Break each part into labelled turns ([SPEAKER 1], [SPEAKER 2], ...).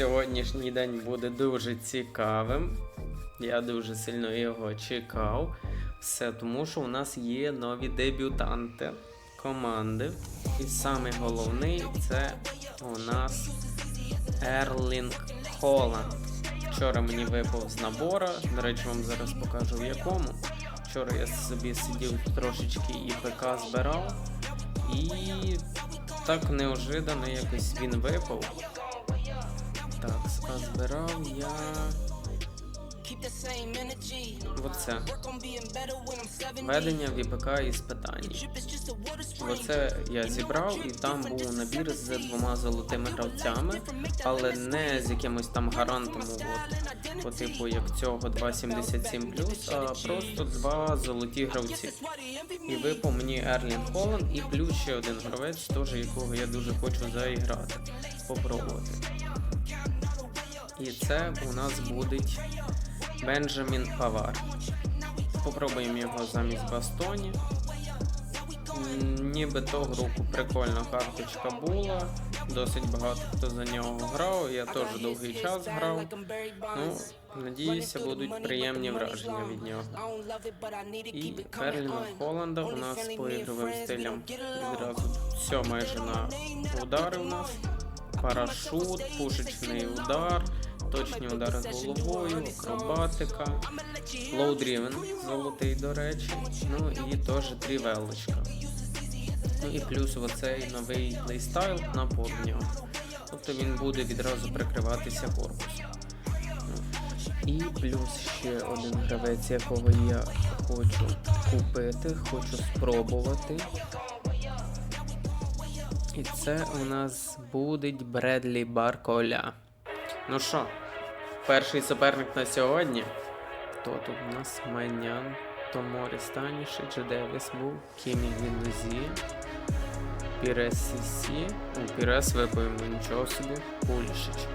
[SPEAKER 1] Сьогоднішній день буде дуже цікавим. Я дуже сильно його чекав. Все тому, що у нас є нові дебютанти команди. І саме головний це у нас Ерлінг Холланд. Вчора мені випав з набора. До речі, вам зараз покажу в якому. Вчора я собі сидів трошечки і ПК збирав. І так неожиданно якось він випав. А збирав я. Оце. Ведення ВПК із питань. Оце я зібрав, і там був набір з двома золотими гравцями, але не з якимось там гарантом, от, по типу як цього 2.77+, а просто два золоті гравці. І випав мені Ерлін Холланд і плюс ще один гравець, теж якого я дуже хочу заіграти, попробувати. І це у нас буде Бенджамін Павар. Попробуємо його замість Бастоні. М, Ніби того року прикольна карточка була. Досить багато хто за нього грав. Я теж довгий час грав. Ну, надіюся, будуть приємні враження від нього. І Ерліна Холланда у нас по ігровим стилям відразу все майже на удари у нас. Парашут, пушечний удар, точні удари головою, акробатика, лоудрівен, золотий, до речі. Ну і теж трівелочка. Ну і плюс оцей новий плейстайл на нього. Тобто він буде відразу прикриватися корпусом. Ну, І плюс ще один гравець, якого я хочу купити, хочу спробувати. І це у нас буде Бредлі Барколя. Ну що, перший суперник на сьогодні. Хто тут у нас? Майнян, Томорі Станішич, Девіс був, Кімі Вінузі, Пірес Сісі. У Пірес йому нічого собі. Пулішич.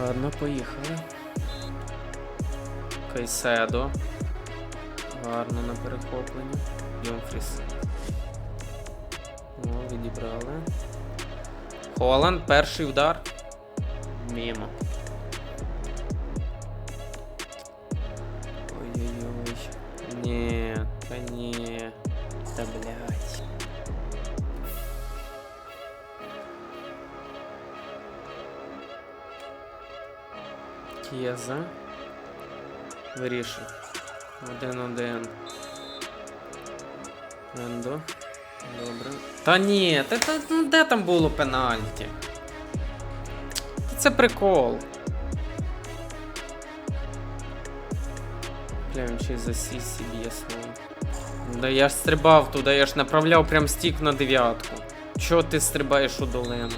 [SPEAKER 1] Ладно, поїхали. Кайседо. Гарно на перехопленні. Йомфріс. О, відібрали. Холланд, перший удар. Мімо. Ой-ой-ой. Ні, та ні. Та блядь. Кєза. Вирішив. Один-один. Ендо. Добре. Та ні, та, та, ну, де там було пенальті? Це прикол. Бля, він ще й за сісі б'є слово. Да я ж стрибав туди, я ж направляв прям стік на дев'ятку. Чого ти стрибаєш у долину?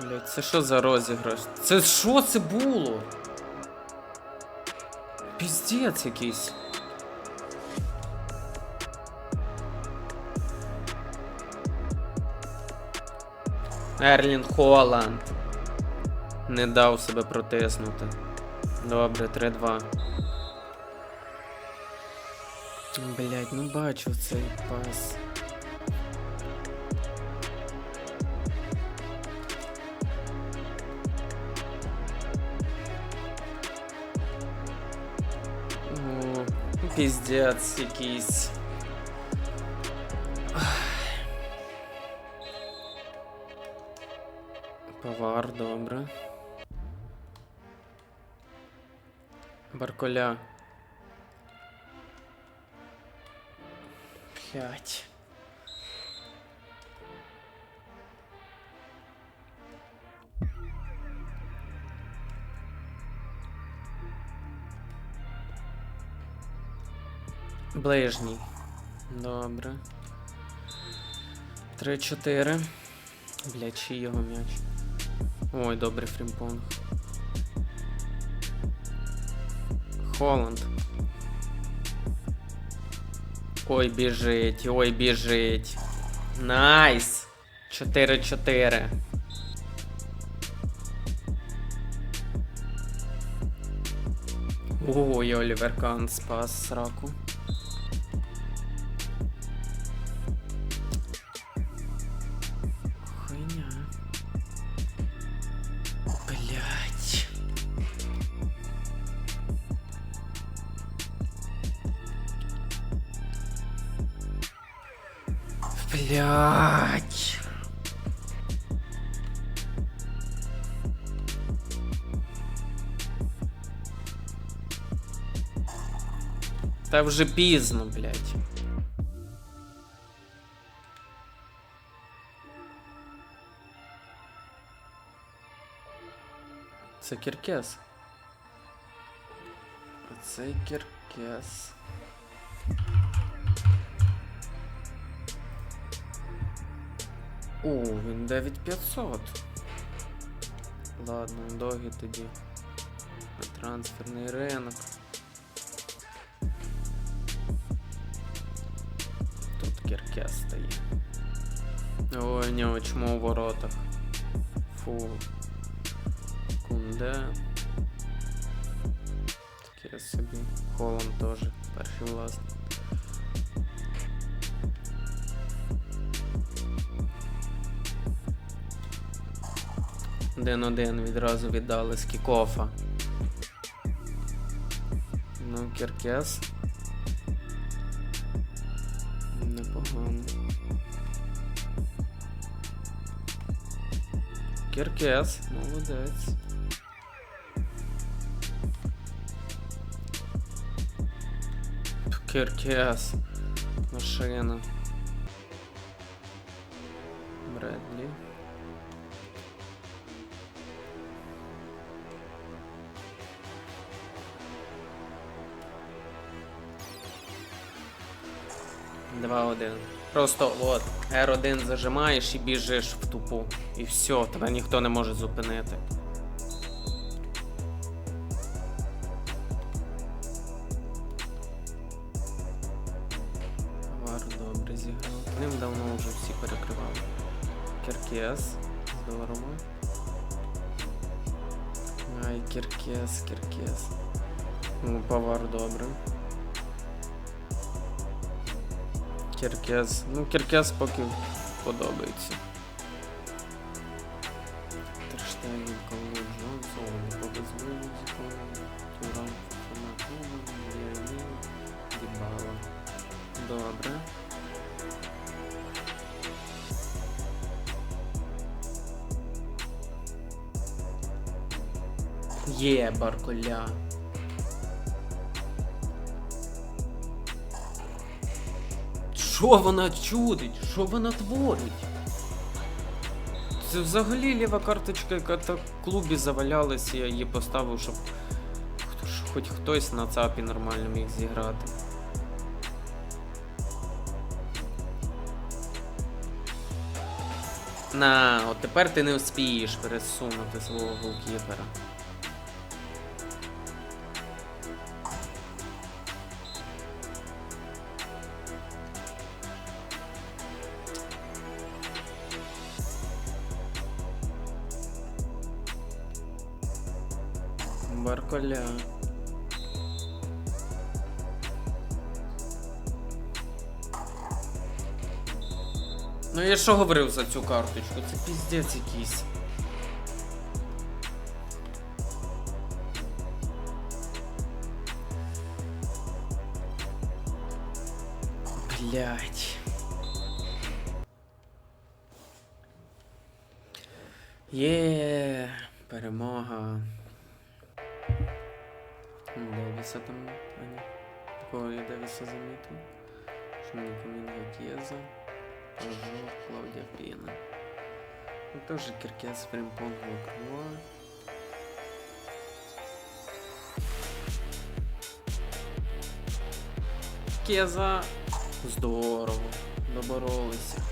[SPEAKER 1] Блять, це що за розіграш? Це що це було? Піздець якийсь. Ерлін Холланд. Не дав себе протиснути. Добре, 3-2. Блять, ну бачу цей пас. О, якийсь. Повар, добре. Барколя. П'ять. Ближній. Добре. Три-чотири. Бля, чий його м'яч. Ой, добре, фрімпонг. Холланд. Ой, біжить, ой, біжить. Найс! 4-4. Ого, і Олівер Кан спас сраку. Та вже пізно, блять. Це кіркес. Оцей кіркес. О, він 9500. Ладно, доги тоді. Трансферний ринок. Кіркес. Ой, нього чмо у воротах. Фу. Кунде. Таке собі. Холланд теж. Перший власник. Один-один відразу віддали з кікофа. Ну, Кіркес. Непогано. Кіркес, молодець. Кіркес. Машина. 2-1. Просто от, R1 зажимаєш і біжиш в тупу. І все, тебе ніхто не може зупинити. Вар добре зіграв. Ним давно вже всі перекривали. Кіркес. Здорово. Ай, кіркес, кіркес. Ну, повар добре. Кіркес. Ну, Кіркес поки подобається. Терштеген, Коло Джонсон, музикал, Туран, Фанатума, Леонід, Дібала. Добре. Є, Барколя. Що вона чудить? Що вона творить? Це взагалі ліва карточка, яка так в клубі завалялася, я її поставив, щоб хоч хтось на ЦАПі нормально міг зіграти. На, от тепер ти не вспієш пересунути свого голкіпера. Барколя. Ну я що говорив за цю карточку? Це піздець якийсь. Блять. Є перемога. Девіса там, Аня. Такого я Девіса замітив. Шумникомін Гакєза. Пажо, Клаудія Піна. Ну, тоже Киркес, Фримпонг, Лакруа. Кеза. Здорово. Доборолися.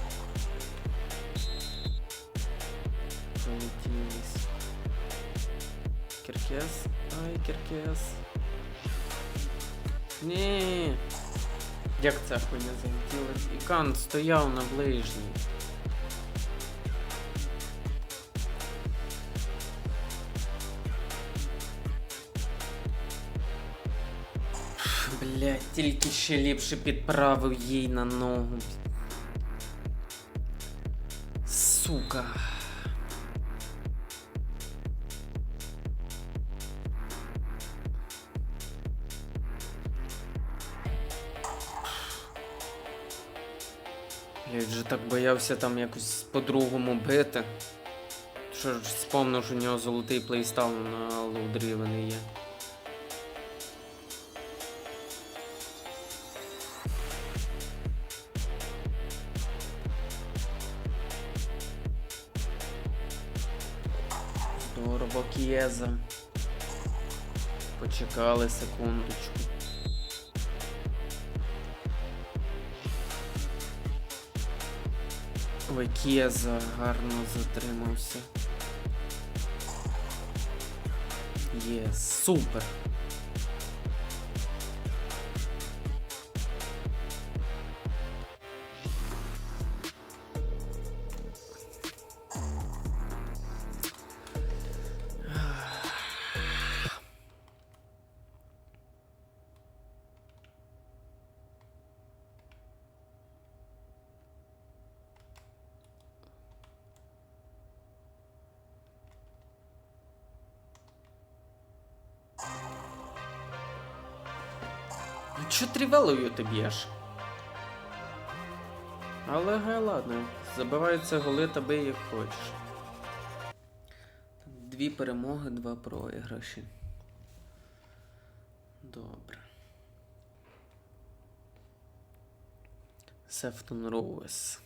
[SPEAKER 1] Полетілись. Киркес. Ай, Киркес. Ні. Як ця хуйня залетіла? І Кан стояв на ближній. Блять, тільки ще ліпше підправив їй на ногу. Сука. Так боявся там якось по-другому бити. Що ж спомнив, що у нього золотий плейстайл на лоудрівений є. Здорово, К'єза. Почекали секундочку. Ой, К'єза гарно затримався. Є, супер. Чо трівелою ти б'єш? Але гай, ладно, забиваються голи та бий як хочеш. Дві перемоги, два програші. Добре. Сефтон Роуес.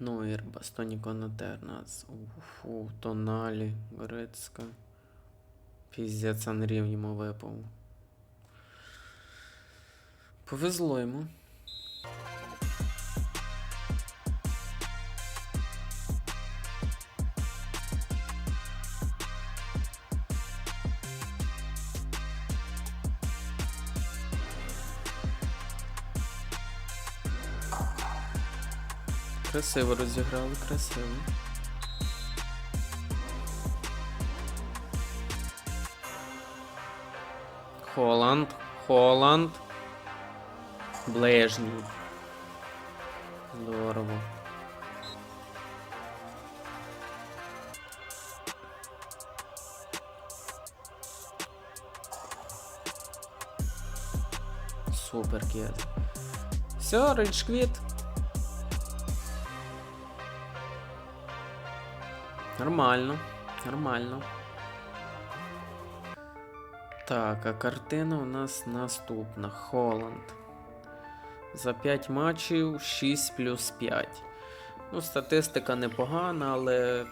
[SPEAKER 1] Нойер, Бастоні Конатернац. Уфу, Тоналі, Горецька. Піздець Анрів йому випав. Повезло йому. Красиво розіграли, красиво. Холланд, Холланд. Ближній. Здорово. Супер кет. Все, рейдж-квіт. Нормально, нормально. Так, а картина у нас наступна. Холланд. За 5 матчів 6 плюс 5. Ну, статистика непогана, але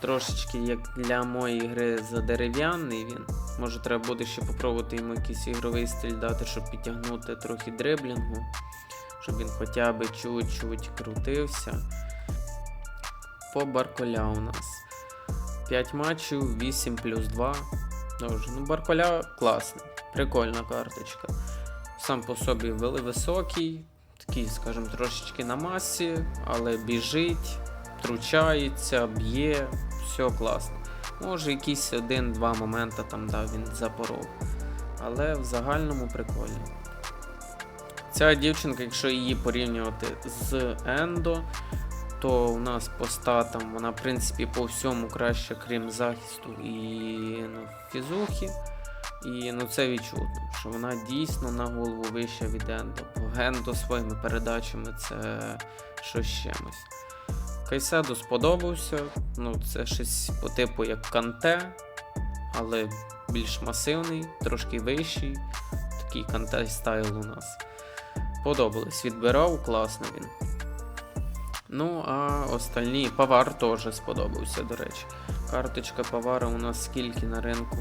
[SPEAKER 1] трошечки як для моєї гри задерев'яний він. Може треба буде ще попробувати йому якийсь ігровий стиль дати, щоб підтягнути трохи дриблінгу, щоб він хоча б чуть-чуть крутився. По Барколя у нас 5 матчів, 8 плюс 2. Дуже. Ну, Барколя класний, прикольна карточка. Сам по собі високий, такий, скажімо, трошечки на масі, але біжить, втручається, б'є, все класно. Може, якісь один-два моменти там да, він запоров. Але в загальному прикольно. Ця дівчинка, якщо її порівнювати з Ендо, то у нас по статам вона, в принципі, по всьому краще, крім захисту і ну, фізухи. І ну, це відчутно, що вона дійсно на голову вища від Ендо. Бо Ендо своїми передачами це щось чимось. Кайседу сподобався. Ну, це щось по типу як Канте, але більш масивний, трошки вищий. Такий канте стайл у нас. Подобалось. Відбирав, класно він. Ну, а остальні Павар теж сподобався, до речі. Карточка Павара у нас скільки на ринку?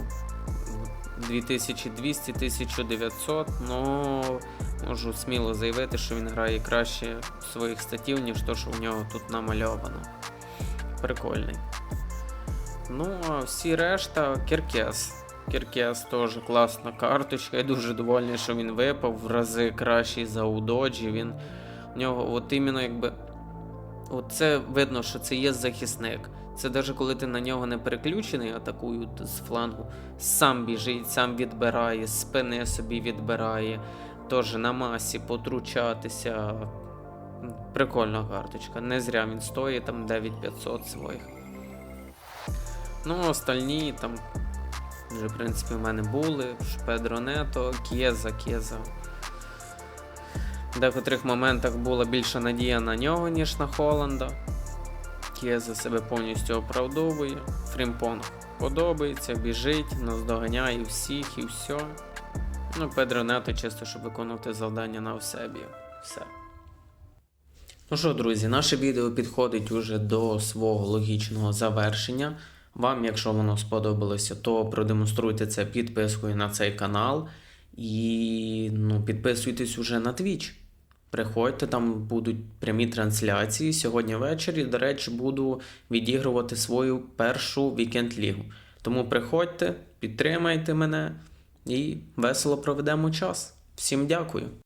[SPEAKER 1] 2200-1900, ну можу сміло заявити, що він грає краще своїх статів, ніж то, що в нього тут намальовано. Прикольний. Ну, а всі решта Кіркес. Кіркес теж класна карточка. Я дуже довольний, що він випав в рази кращий за Удоджі. Він у нього, от іменно якби. От це видно, що це є захисник. Це навіть коли ти на нього не переключений, атакують з флангу, сам біжить, сам відбирає, спини собі відбирає, теж на масі потручатися. Прикольна карточка. Не зря він стоїть там 9500 своїх. Ну, остальні там вже, в принципі, в мене були. Педро Нето, Кєза, Кєза. В декотрих моментах була більша надія на нього, ніж на Холланда. Кєза себе повністю оправдовує. Фрімпонг подобається, біжить, наздоганяє всіх і все. Ну, Педро Нето чисто, щоб виконувати завдання на Осебі. Все. Ну що, друзі, наше відео підходить уже до свого логічного завершення. Вам, якщо воно сподобалося, то продемонструйте це підпискою на цей канал. І ну, підписуйтесь уже на Twitch. Приходьте, там будуть прямі трансляції. Сьогодні ввечері, до речі, буду відігрувати свою першу вікенд-лігу. Тому приходьте, підтримайте мене і весело проведемо час. Всім дякую.